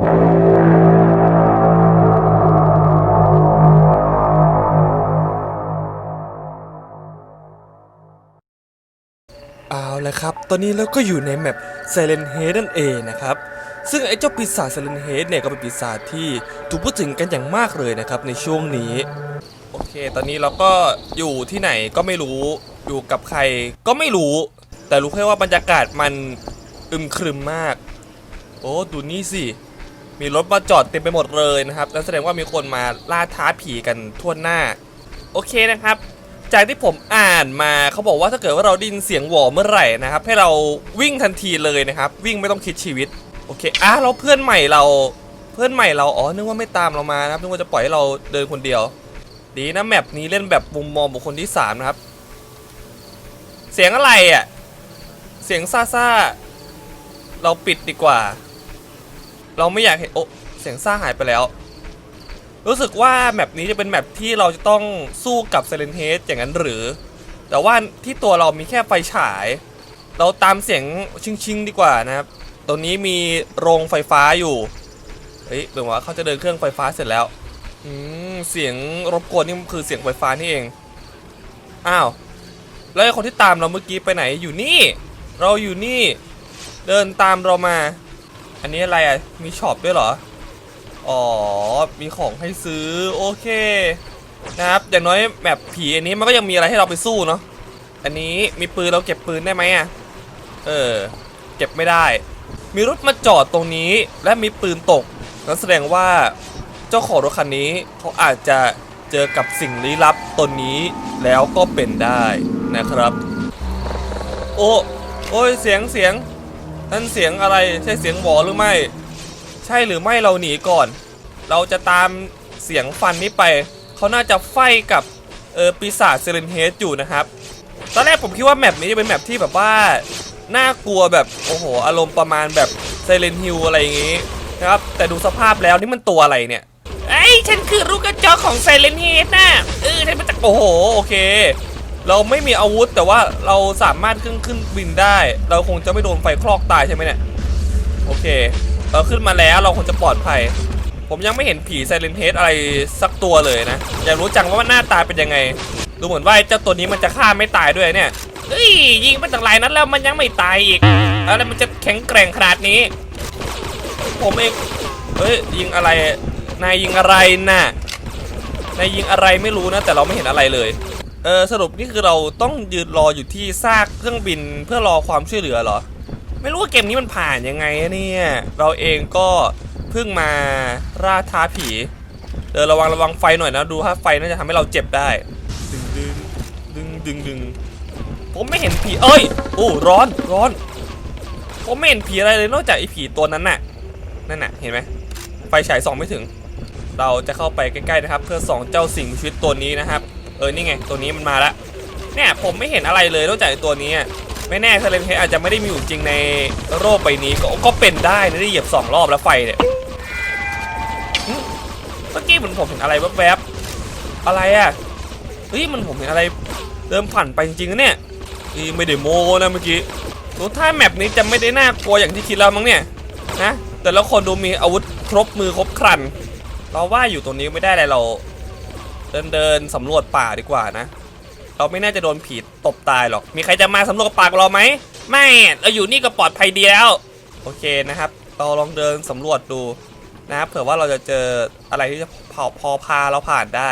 เอาละครับ ตอนนี้เราก็อยู่ในแมป Silent Head นั่นเองนะครับ ซึ่งไอ้เจ้าปีศาจ Silent Head เนี่ยก็เป็นปีศาจที่ถูกพูดถึงกันอย่างมากเลยนะครับในช่วงนี้ โอเค ตอนนี้เราก็อยู่ที่ไหนก็ไม่รู้ อยู่กับใครก็ไม่รู้ แต่รู้แค่ว่าบรรยากาศมันอึมครึมมาก โอ้ ดูนี่สิ มีรถมาจอดเต็มไปหมดเลยนะครับนั่นแสดงว่ามีคนมาล่าท้าผีกันทั่วหน้า โอเคนะครับ จากที่ผมอ่านมาเขาบอกว่าถ้าเกิดว่าเราดินเสียงหวอเมื่อไหร่นะครับ ให้เราวิ่งทันทีเลยนะครับ วิ่งไม่ต้องคิดชีวิตโอเคอะเราเพื่อนใหม่เราเพื่อนใหม่เราอ๋อนึกว่าไม่ตามเรามานะครับนึกว่าจะปล่อยให้เราเดินคนเดียว ดีนะแมปนี้เล่นแบบมุมมองบุคคลที่สามนะครับ เสียงอะไรอะเสียงซ่าซ่าๆเราปิดดีกว่า เราไม่อยากเห็นโอ้เสียงซ่าหายไปแล้ว รู้สึกว่าแมปนี้จะเป็นแมปที่เราจะต้องสู้กับเซเลนเฮดอย่างนั้นหรือ แต่ว่าที่ตัวเรามีแค่ไฟฉาย เราตามเสียงชิงๆดีกว่านะครับตรงนี้มีโรงไฟฟ้าอยู่เฮ้ยเหมือนว่าเขาจะเดินเครื่องไฟฟ้าเสร็จแล้วอืมเสียงรบกวนนี่มันคือเสียงไฟฟ้านี่เองอ้าวแล้วไอ้คนที่ตามเราเมื่อกี้ไปไหนอยู่นี่ เราอยู่นี่ เดินตามเรามา อันนี้อะไรอะ มีช็อปด้วยเหรอ อ๋อ มีของให้ซื้อ โอเค นะครับ อย่างน้อยแบบผีอันนี้มันก็ยังมีอะไรให้เราไปสู้เนาะ อันนี้มีปืนเราเก็บปืนได้ไหมอะ เออ เก็บไม่ได้ มีรถมาจอดตรงนี้ และมีปืนตก นั่นแสดงว่าเจ้าของรถคันนี้เขาอาจจะเจอกับสิ่งลี้ลับตนนี้แล้วก็เป็นได้นะครับ โอ้โอ้ยเสียงเสียง นั่นเสียงอะไรใช่เสียงหวอหรือไม่ ใช่หรือไม่เราหนีก่อน เราจะตามเสียงฟันนี้ไป เขาน่าจะไฟกับเออปีศาจเซเลนเฮดอยู่นะครับ ตอนแรกผมคิดว่าแมปนี้จะเป็นแมปที่แบบว่าน่ากลัวแบบโอ้โหอารมณ์ประมาณแบบไซเลนฮิลอะไรอย่างงี้นะครับแต่ดูสภาพแล้วนี่มันตัวอะไรเนี่ยไอ้ฉันคือลูกกระจอกของไซเลนเฮดนะเออฉันมาจากโอ้โห โอเค เราไม่มีอาวุธแต่ว่าเราสามารถขึ้นขึ้นบินได้ เราคงจะไม่โดนไฟคลอกตายใช่ไหมเนี่ย โอเค เราขึ้นมาแล้วเราคงจะปลอดภัย ผมยังไม่เห็นผีไซเลนเฮดอะไรสักตัวเลยนะ อยากรู้จังว่ามันหน้าตาเป็นยังไง ดูเหมือนว่าเจ้าตัวนี้มันจะฆ่าไม่ตายด้วยเนี่ยเฮ้ยยิงไปตั้งหลายนัดแล้วมันยังไม่ตายอีกอะไรมันจะแข็งแกร่งขนาดนี้ ผมเองเฮ้ยยิงอะไร นายยิงอะไรน่ะนายยิงอะไรไม่รู้นะ แต่เราไม่เห็นอะไรเลย เออสรุปนี่คือเราต้องยืนรออยู่ที่ซากเครื่องบินเพื่อรอความช่วยเหลือเหรอ ไม่รู้ว่าเกมนี้มันผ่านยังไงอะเนี่ยเราเองก็เพิ่งมาล่าท้าผีเดินระวังระวังไฟหน่อยนะดูถ้าไฟน่าจะทำให้เราเจ็บได้ ดึงดึงดึงดึงดึงผมไม่เห็นผีเอ้ยโอ้ร้อนร้อน ผมไม่เห็นผีอะไรเลยนอกจากไอ้ผีตัวนั้นน่ะนั่นน่ะเห็นไหมไฟฉายส่องไม่ถึง เราจะเข้าไปใกล้ๆนะครับ เพื่อส่องเจ้าสิ่งมีชีวิตตัวนี้นะครับเออนี่ไงตัวนี้มันมาแล้วเนี่ยผมไม่เห็นอะไรเลยนอกจากตัวนี้ไม่แน่เซเลนเฮดอาจจะไม่ได้มีอยู่จริงในโลกใบนี้ก็ก็เป็นได้นะได้เหยียบสองรอบแล้วไฟเนี่ยเมื่อกี้เหมือนผมเห็นอะไรแวบๆอะไรอะเฮ้ยมันผมเห็นอะไรเดิมผ่านไปจริงๆนะเนี่ยนี่ไม่ได้โมนะเมื่อกี้ดูท่าแมปนี้จะไม่ได้น่ากลัวอย่างที่คิดแล้วมั้งเนี่ยนะแต่ละคนดูมีอาวุธครบมือครบครัน เราว่าอยู่ตรงนี้ไม่ได้อะไรเรา เดินเดินสำรวจป่าดีกว่านะ เราไม่น่าจะโดนผีตบตายหรอก มีใครจะมาสำรวจป่ากับเราไหม ไม่ เราอยู่นี่ก็ปลอดภัยดีแล้ว โอเคนะครับ เราลองเดินสำรวจดูนะครับ เผื่อว่าเราจะเจออะไรที่จะพอพอพาเราผ่านได้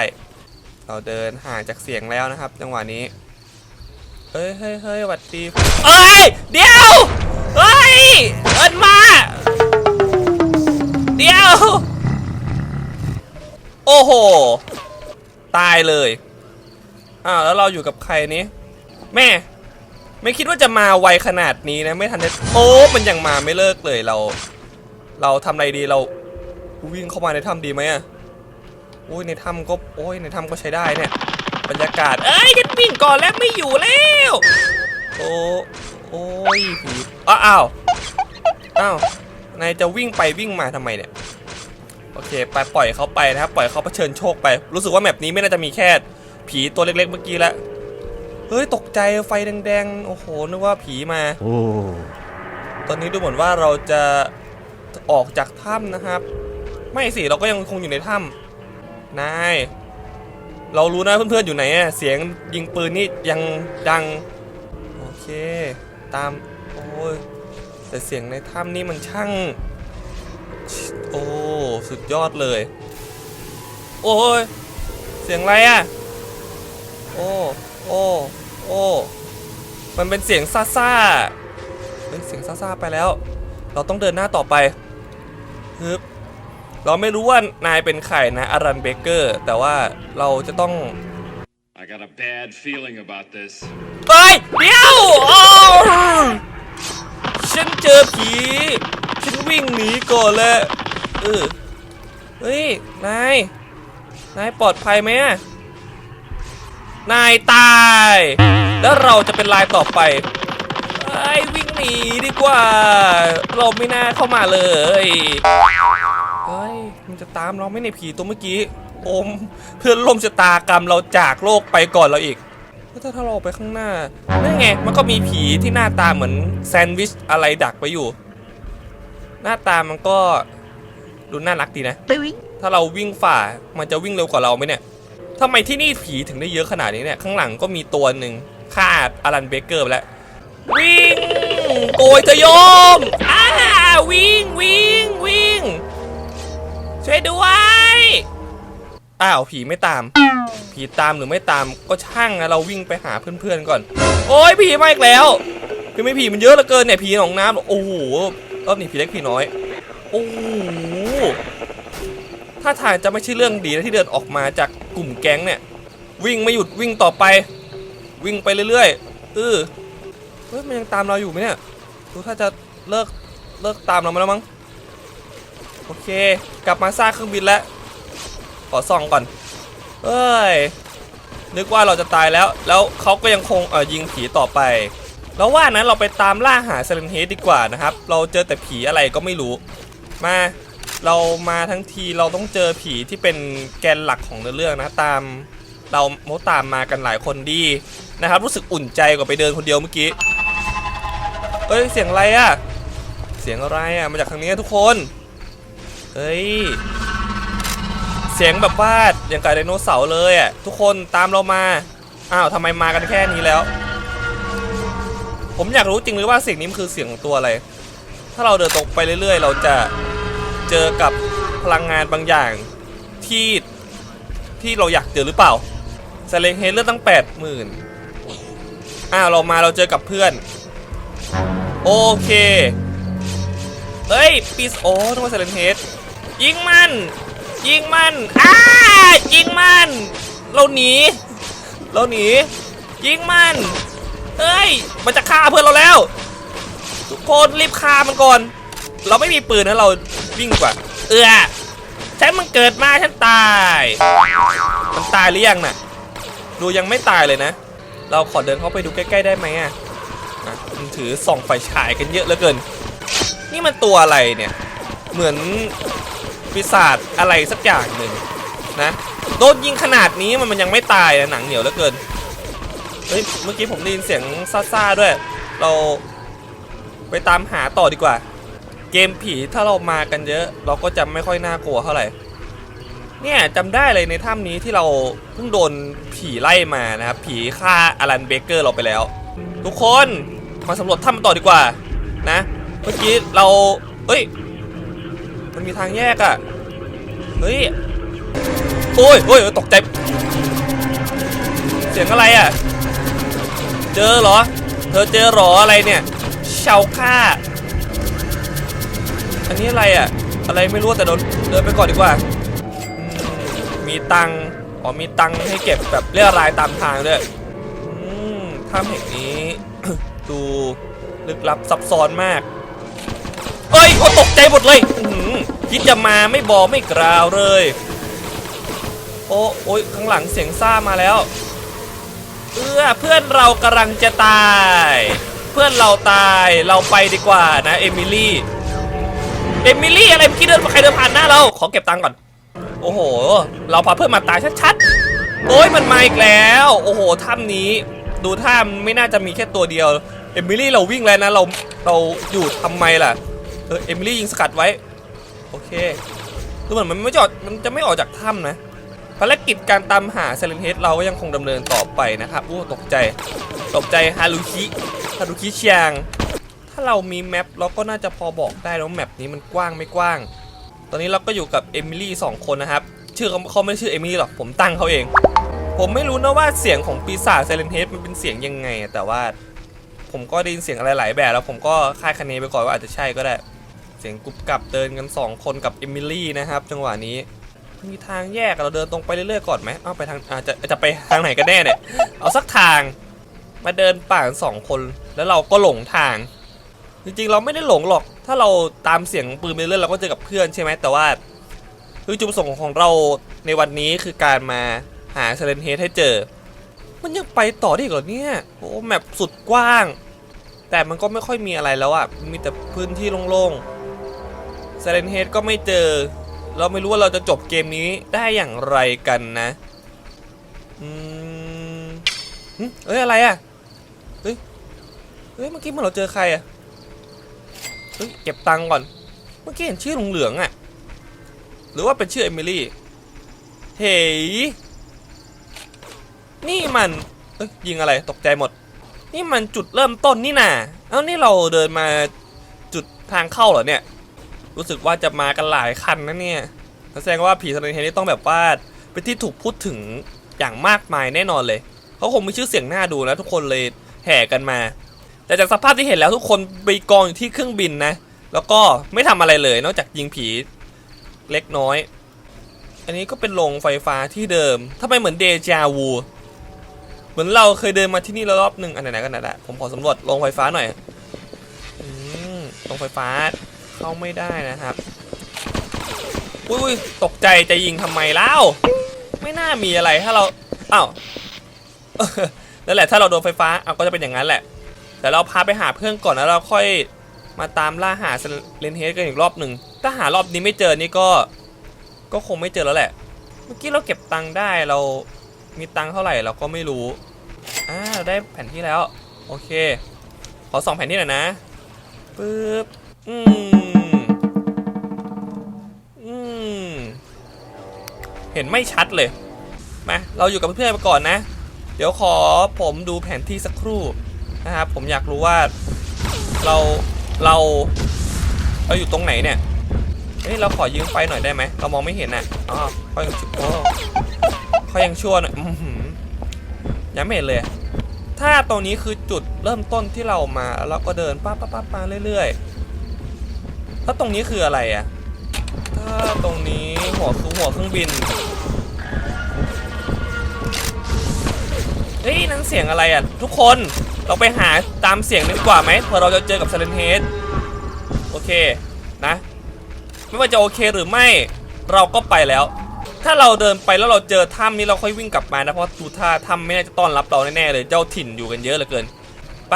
เราเดินห่างจากเสียงแล้วนะครับ จังหวะนี้ เฮ้ยเฮ้ยเฮ้ยหวัดดีเอ้ย เดี๋ยว เฮ้ย เอินมา เดี๋ยว โอ้โห ตายเลยอ้าวแล้วเราอยู่กับใครนี้ แม่ ไม่คิดว่าจะมาไวขนาดนี้นะ ไม่ทันได้โอ้มันยังมาไม่เลิกเลยเรา เราทำอะไรดีเราวิ่งเข้ามาในถ้ำดีไหมอะโอ้ยในถ้ำก็โอ้ยในถ้ำก็ใช้ได้เนี่ยบรรยากาศเอ้ยฉันวิ่งก่อนแล้วไม่อยู่แล้วโอ้โอ้ยผีอ้าวอ้าวอ้านายจะวิ่งไปวิ่งมาทำไมเนี่ย อเคไปปล่อยเขาไปนะครับปล่อยเขาเผชิญโชคไป รู้สึกว่าแมปนี้ไม่น่าจะมีแค่ผีตัวเล็กๆเมื่อกี้แล้วเฮ้ยตกใจไฟแดงๆโอ้โหนึกว่าผีมาโอ้ตอนนี้ดูเหมือนว่าเราจะออกจากถ้ำนะครับ ไม่สิเราก็ยังคงอยู่ในถ้ำนายเรารู้นะเพื่อนๆอยู่ไหนอะเสียงยิงปืนนี่ยังดังโอเค ตามโอ้ยแต่เสียงในถ้ำนี่มันช่าง โอ้ สุดยอดเลย โอ้ย เสียงอะไรอะโอ้ โอ้ โอ้ มันเป็นเสียงซ่าซ่าๆเป็นเสียงซ่าซ่าๆไปแล้ว เราต้องเดินหน้าต่อไปฮึบเราไม่รู้ว่านายเป็นใครนะอารันเบเกอร์ แต่ว่าเราจะต้อง I got a bad feeling about this. เฮ้ยเดี๋ยว โอ้ ฉันเจอผีฉัน วิ่งหนีก่อนเลยเออเฮ้ย นาย นายปลอดภัยไหมนายตาย แล้วเราจะเป็นลายต่อไปไอ้วิ่งหนีดีกว่า เราไม่น่าเข้ามาเลย เฮ้ย มันจะตามเราไม่ในผีตัวเมื่อกี้โอมเพื่อนล่มชะตากรรมเราจากโลกไปก่อนเราอีกแล้วถ้าเราไปข้างหน้านั่นไง มันก็มีผีที่หน้าตาเหมือนแซนด์วิชอะไรดักไว้อยู่ หน้าตามันก็ดูน่ารักดีนะ ถ้าเราวิ่งฝ่ามันจะวิ่งเร็วกว่าเราไหมเนี่ยทำไมที่นี่ผีถึงได้เยอะขนาดนี้เนี่ย ข้างหลังก็มีตัวหนึ่งฆ่าอลันเบเกอร์ไปแล้ว วิ่งโกยจะโยมอ้าวิ่งวิ่งวิ่งช่วยด้วยอ้าวผีไม่ตาม ผีตามหรือไม่ตามก็ช่างนะเราวิ่งไปหาเพื่อนๆก่อน โอ้ยผีมาอีกแล้วคือไม่ผีมันเยอะเหลือเกินเนี่ยผีหนองน้ำโอ้โห รอบนี้ผีเล็กผีน้อย โอ้โหถ้าทางจะไม่ใช่เรื่องดีนะที่เดินออกมาจากกลุ่มแก๊งเนี่ย วิ่งไม่หยุดวิ่งต่อไป วิ่งไปเรื่อยๆเออเฮ้ยมันยังตามเราอยู่ไหมเนี่ยดูถ้าจะเลิกเลิกตามเรามาแล้วมั้งโอเค กลับมาซากเครื่องบินแล้ว ขอส่องก่อนเอ้ยนึกว่าเราจะตายแล้ว แล้วเขาก็ยังคงเออยิงผีต่อไป แล้วว่านั้นเราไปตามล่าหาเซเลนเฮดดีกว่านะครับ เราเจอแต่ผีอะไรก็ไม่รู้ มาเรามาทั้งทีเราต้องเจอผีที่เป็นแกนหลักของเรื่องนะตามเราโมตามมากันหลายคนดีนะครับ รู้สึกอุ่นใจกว่าไปเดินคนเดียวเมื่อกี้เอ้ยเสียงอะไรอะเสียงอะไรอะมาจากทางนี้ทุกคนเฮ้ยเสียงแบบว่าอย่างกับไดโนเสาร์เลยอะทุกคนตามเรามาอ้าวทำไมมากันแค่นี้แล้ว ผมอยากรู้จริงหรือว่าเสียงนี้มันคือเสียงของตัวอะไร ถ้าเราเดินตรงไปเรื่อย ๆ เราจะเจอกับพลังงานบางอย่างที่ที่เราอยากเจอหรือเปล่าเซเลงเฮดเลือดตั้งแปดหมื่นอ้าวเรามาเราเจอกับเพื่อน โอเคเฮ้ยปีสโอ้ต้องมาเซเลนเฮดยิงมัน ยิงมันอ้ายิงมัน เราหนี เราหนี ยิงมัน เฮ้ย มันจะฆ่าเพื่อนเราแล้ว ทุกคนรีบฆ่ามันก่อน เราไม่มีปืนนะเราวิ่งกว่า เออฉันมันเกิดมาฉันตาย มันตายหรือยังน่ะ ดูยังไม่ตายเลยนะ เราขอเดินเข้าไปดูใกล้ๆได้ไหมอะอะมันถือส่องไฟฉายกันเยอะเหลือเกิน นี่มันตัวอะไรเนี่ย เหมือนปีศาจอะไรสักอย่างหนึ่งนะ โดนยิงขนาดนี้มันมันยังไม่ตายนะหนังเหนียวเหลือเกิน เฮ้ย เมื่อกี้ผมได้ยินเสียงซ่าๆด้วย เราไปตามหาต่อดีกว่า เกมผีถ้าเรามากันเยอะ เราก็จะไม่ค่อยน่ากลัวเท่าไหร่ เนี่ยจำได้เลยในถ้ำนี้ที่เราเพิ่งโดนผีไล่มานะครับ ผีฆ่าอลันเบเกอร์เราไปแล้ว ทุกคนมาสำรวจถ้ำกันต่อดีกว่านะ เมื่อกี้เราเฮ้ย มันมีทางแยกอะ่ะเฮ้ยโอ้ยโอ้ยตกใจ เสียงอะไรอะ่ะ เจอเหรอ เธอเจอหรออะไรเนี่ยเชาค่า อันนี้อะไรอะ่ะ อะไรไม่รู้แต่เดินเดินไปก่อนดีกว่า มีตังอ๋อมีตังให้เก็บแบบเรียรายตามทางด้วยถ้ำแห่งนี้ดูลึกลับซับซ้อนมากเอ้ยโอ้ตกใจหมดเลยคิดจะมาไม่บอกไม่กล่าวเลย โอ้โอ้ยข้างหลังเสียงซ่ามาแล้ว เอื้อเพื่อนเรากำลังจะตาย เพื่อนเราตายเราไปดีกว่านะเอมิลี่เอมิลี่อะไรเมื่อกี้เดินใครเดินผ่านหน้าเราขอเก็บตังค์ก่อน โอ้โห เราพาเพื่อนมาตายชัดๆโอ้ยมันมาอีกแล้ว โอ้โหถ้ำนี้ ดูถ้ำไม่น่าจะมีแค่ตัวเดียวเอมิลี่เราวิ่งแล้วนะเราเราอยู่ทำไมล่ะเออเอมิลี่ยิงสกัดไว้ โอเคดูเหมือนมันไม่จออกมันจะไม่ออกจากถ้ำนะ ภารกิจการตามหาเซเลนเฮดเราก็ยังคงดำเนินต่อไปนะครับโอ้ตกใจ ตกใจฮารุคิฮารุคิเชียง ถ้าเรามีแมปเราก็น่าจะพอบอกได้แล้วาแมปนี้มันกว้างไม่กว้าง ตอนนี้เราก็อยู่กับเอมิลี่สองคนนะครับ ชื่อเขาเขาไม่ชื่อเอมิลี่หรอกผมตั้งเขาเอง ผมไม่รู้นะว่าเสียงของปีศาจเซเลนเฮดมันเป็นเสียงยังไง แต่ว่าผมก็ได้ยินเสียงอะไรหลายแบบแล้วผมก็คาดคะเนไปก่อนว่าอาจจะใช่ก็ได้ เสียงกรุบกรับเดินกัน 2 คนกับเอมิลี่นะครับจังหวะนี้ มีทางแยกเราเดินตรงไปเรื่อยๆก่อนไหมเอาไปทางอาจจะจะไปทางไหนกันแน่เนี่ย เอาสักทางมาเดินป่ากันสองคนแล้วเราก็หลงทาง จริงๆ เราไม่ได้หลงหรอก ถ้าเราตามเสียงปืนไปเรื่อยเราก็เจอกับเพื่อนใช่ไหมแต่ว่าคือจุดประสงค์ของเราในวันนี้คือการมาหาเซเลนเฮดให้เจอ มันยังไปต่อได้อีกเหรอเนี่ยโอ้แมปสุดกว้าง แต่มันก็ไม่ค่อยมีอะไรแล้วอะมีแต่พื้นที่โล่งๆเซเลนเฮดก็ไม่เจอ เราไม่รู้ว่าเราจะจบเกมนี้ได้อย่างไรกันนะ อืมเอ้ยอะไรอะเฮ้ย เฮ้ยเมื่อกี้เมื่อเราเจอใครอะเฮ้ยเก็บตังค์ก่อน เมื่อกี้เห็นชื่อเหลืองๆอะหรือว่าเป็นชื่อเอมิลี่ เฮ้ย นี่มันเอ้ยยิงอะไรตกใจหมด นี่มันจุดเริ่มต้นนี่นาเอ้านี่เราเดินมาจุดทางเข้าเหรอเนี่ย รู้สึกว่าจะมากันหลายคันนะเนี่ยแสดงว่าผีสเลนเฮดนี่ต้องแบบว่าเป็นที่ถูกพูดถึงอย่างมากมายแน่นอนเลยเขาคงมีชื่อเสียงหน่าดูนะทุกคนเลยแห่กันมา แต่จากสภาพที่เห็นแล้วทุกคนไปกองอยู่ที่เครื่องบินนะ แล้วก็ไม่ทำอะไรเลย นอกจากยิงผีเล็กน้อย อันนี้ก็เป็นโรงไฟฟ้าที่เดิมทำไมเหมือนเดจาวูเหมือนเราเคยเดินมาที่นี่แล้วรอบหนึ่งอันไหนๆกันนะผมขอสำรวจโรงไฟฟ้าหน่อยอโรงไฟฟ้า เข้าไม่ได้นะครับ อุ้ยตกใจจะยิงทำไมเล่า ไม่น่ามีอะไรถ้าเราอ้าวนั่นแหละถ้าเราโดนไฟฟ้าเอาก็จะเป็นอย่างนั้นแหละแต่เราพาไปหาเพื่อนก่อนแล้วเราค่อยมาตามล่าหาเลนเฮดกันอีกรอบหนึ่งถ้าหารอบนี้ไม่เจอนี่ก็ ก็คงไม่เจอแล้วแหละ เมื่อกี้เราเก็บตังค์ได้เรามีตังค์เท่าไหร่เราก็ไม่รู้อ่าเราได้แผนที่แล้ว โอเค ขอสองแผนที่หน่อยนะปึ๊บอืม เห็นไม่ชัดเลยมาเราอยู่กับเพื่อนๆไปก่อนนะ เดี๋ยวขอผมดูแผนที่สักครู่นะครับผมอยากรู้ว่าเราเราเราอยู่ตรงไหนเนี่ยเฮ้ยเราขอยืมไฟหน่อยได้ไหมเรามองไม่เห็นอะอ๋อเขายังโอ้เขายังชั่วหน่อยอยังไม่เห็นเลย ถ้าตรงนี้คือจุดเริ่มต้นที่เรามาแล้วเราก็เดินป้าป้าป้าป้าเรื่อยๆถ้าตรงนี้คืออะไรอะ ถ้าตรงนี้หัวคือหัวเครื่องบิน เฮ้ยนั่นเสียงอะไรอะ ทุกคนเราไปหาตามเสียงดีกว่าไหมเผื่อเราจะเจอกับเซเลนเฮดโอเคนะ ไม่ว่าจะโอเคหรือไม่เราก็ไปแล้ว ถ้าเราเดินไปแล้วเราเจอถ้ำนี้เราค่อยวิ่งกลับมานะเพราะดูท่าถ้ำไม่น่าจะต้อนรับเราแน่ๆเลยเจ้าถิ่นอยู่กันเยอะเหลือเกิน ไป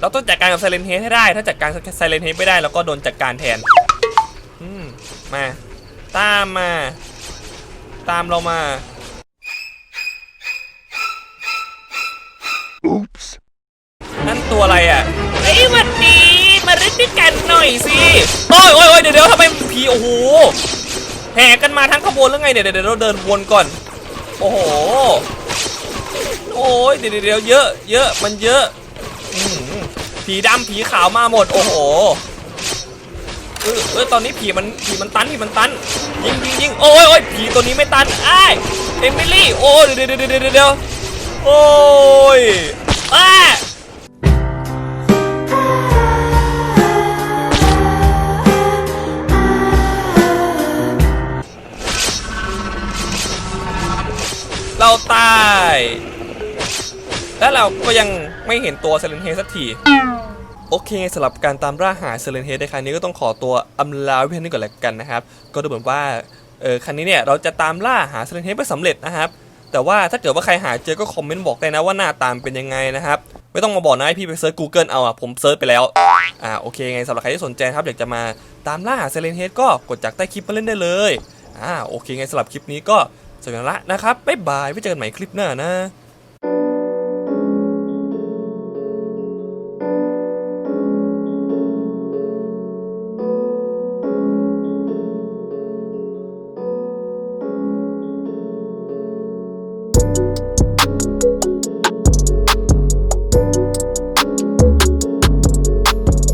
เราต้องจัดการกับไซเลนเฮดให้ได้ ถ้าจัดการไซเลนเฮดไม่ได้เราก็โดนจัดการแทน อืม มา ตามมา ตามเรามานั่นตัวอะไรอะเอ้ยหวันดีมาเล่นด้วยกันหน่อยสิโอ้ยโอ้ยโอ้ยเดี๋ยวเดี๋ยวทำไมผีโอ้โหแห่กันมาทั้งขบวนแล้วไงเดี๋ยวเดี๋ยวเราเดินวนก่อน โอ้โหโอ้ยเดี๋ยวเดี๋ยวเดี๋ยวเยอะ เยอะมันเยอะอื้อหือผีดำผีขาวมาหมด โอ้โห เออเออตอนนี้ผีมันผีมันตันผีมันตันยิงยิงยิงโอ้ยโอ้ยผีตัวนี้ไม่ตันอ้ายเอมิลี่โอ้ยเดี๋ยวเดี๋ยวเดี๋ยวเดี๋ยวเดี๋ยวโอ้ยอ้าเราตาย และเราก็ยังไม่เห็นตัวเซเลนเฮสักที โอเคสำหรับการตามล่าหาเซเลนเฮดในครั้งนี้ก็ต้องขอตัวอำลาว้เพียงนี้ก่อนแล้วกันนะครับ ก็ดูเหมือนว่าเออครั้งนี้เนี่ยเราจะตามล่าหาเซเลนเฮดไม่สำเร็จนะครับ แต่ว่าถ้าเกิดว่าใครหาเจอก็คอมเมนต์บอกได้นะว่าหน้าตามเป็นยังไงนะครับ ไม่ต้องมาบอกนะให้พี่ไปเซิร์ช Google เอาอะผมเซิร์ชไปแล้วอ่าโอเคไงสำหรับใครที่สนใจครับอยากจะมาตามล่าหาเซเลนเฮดก็กดจากใต้คลิปมาเล่นได้เลยอ่าโอเคไงสำหรับคลิปนี้ก็จบกันละนะครับบ๊ายบายไว้เจอกันใหม่คลิปหน้านะ